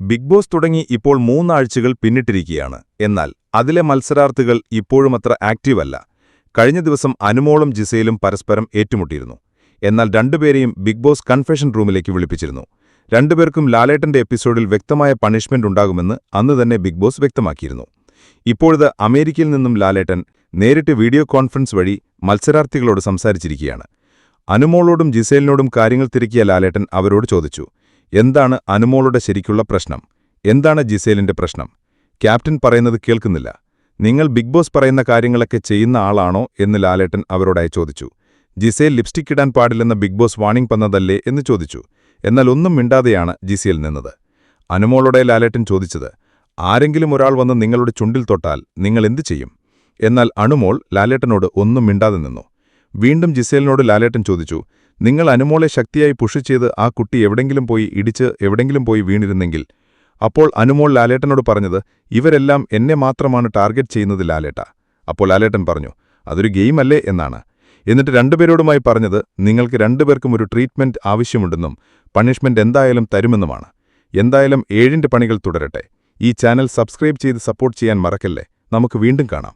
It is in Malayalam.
ബിഗ് ബോസ് തുടങ്ങി ഇപ്പോൾ മൂന്നാഴ്ചകൾ പിന്നിട്ടിരിക്കുകയാണ്. എന്നാൽ അതിലെ മത്സരാർത്ഥികൾ ഇപ്പോഴും അത്ര ആക്റ്റീവല്ല. കഴിഞ്ഞ ദിവസം അനുമോളും ജിസയിലും പരസ്പരം ഏറ്റുമുട്ടിയിരുന്നു. എന്നാൽ രണ്ടുപേരെയും ബിഗ് ബോസ് കൺഫെഷൻ റൂമിലേക്ക് വിളിപ്പിച്ചിരുന്നു. രണ്ടുപേർക്കും ലാലേട്ടന്റെ എപ്പിസോഡിൽ വ്യക്തമായ പണിഷ്മെന്റ് ഉണ്ടാകുമെന്ന് അന്ന് തന്നെ ബിഗ് ബോസ് വ്യക്തമാക്കിയിരുന്നു. ഇപ്പോഴത് അമേരിക്കയിൽ നിന്നും ലാലേട്ടൻ നേരിട്ട് വീഡിയോ കോൺഫറൻസ് വഴി മത്സരാർത്ഥികളോട് സംസാരിച്ചിരിക്കുകയാണ്. അനുമോളോടും ജിസേലിനോടും കാര്യങ്ങൾ തിരക്കിയ ലാലേട്ടൻ അവരോട് ചോദിച്ചു എന്താണ് അനുമോളുടെ ശരിക്കുള്ള പ്രശ്നം? എന്താണ് ജിസേലിന്റെ പ്രശ്നം? ക്യാപ്റ്റൻ പറയുന്നത് കേൾക്കുന്നില്ല. നിങ്ങൾ ബിഗ് ബോസ് പറയുന്ന കാര്യങ്ങളൊക്കെ ചെയ്യുന്ന ആളാണോ എന്ന് ലാലേട്ടൻ അവരോടായി ചോദിച്ചു. ജിസേൽ ലിപ്സ്റ്റിക് ഇടാൻ പാടില്ലെന്ന ബിഗ് ബോസ് വാണിംഗ് പന്നതല്ലേ എന്ന് ചോദിച്ചു. എന്നാൽ ഒന്നും മിണ്ടാതെയാണ് ജിസേൽ നിന്നത്. അനുമോളോടെ ലാലേട്ടൻ ചോദിച്ചത് ആരെങ്കിലും ഒരാൾ വന്ന് നിങ്ങളുടെ ചുണ്ടിൽ തൊട്ടാൽ നിങ്ങൾ എന്തു ചെയ്യും? എന്നാൽ അണുമോൾ ലാലേട്ടനോട് ഒന്നും മിണ്ടാതെ നിന്നു. വീണ്ടും ജിസേലിനോട് ലാലേട്ടൻ ചോദിച്ചു നിങ്ങൾ അനുമോളെ ശക്തിയായി പുഷ് ചെയ്ത് ആ കുട്ടി എവിടെങ്കിലും പോയി ഇടിച്ച് എവിടെങ്കിലും പോയി വീണിരുന്നെങ്കിൽ? അപ്പോൾ അനുമോൾ ലാലേട്ടനോട് പറഞ്ഞത് ഇവരെല്ലാം എന്നെ മാത്രമാണ് ടാർഗറ്റ് ചെയ്യുന്നത് ലാലേട്ട. അപ്പോൾ ലാലേട്ടൻ പറഞ്ഞു അതൊരു ഗെയിമല്ലേ എന്നാണ്. എന്നിട്ട് രണ്ടുപേരോടുമായി പറഞ്ഞത് നിങ്ങൾക്ക് രണ്ടുപേർക്കും ഒരു ട്രീറ്റ്മെന്റ് ആവശ്യമുണ്ടെന്നും പണിഷ്മെന്റ് എന്തായാലും തരുമെന്നുമാണ്. എന്തായാലും ഏഴിന്റെ പണികൾ തുടരട്ടെ. ഈ ചാനൽ സബ്സ്ക്രൈബ് ചെയ്ത് സപ്പോർട്ട് ചെയ്യാൻ മറക്കല്ലേ. നമുക്ക് വീണ്ടും കാണാം.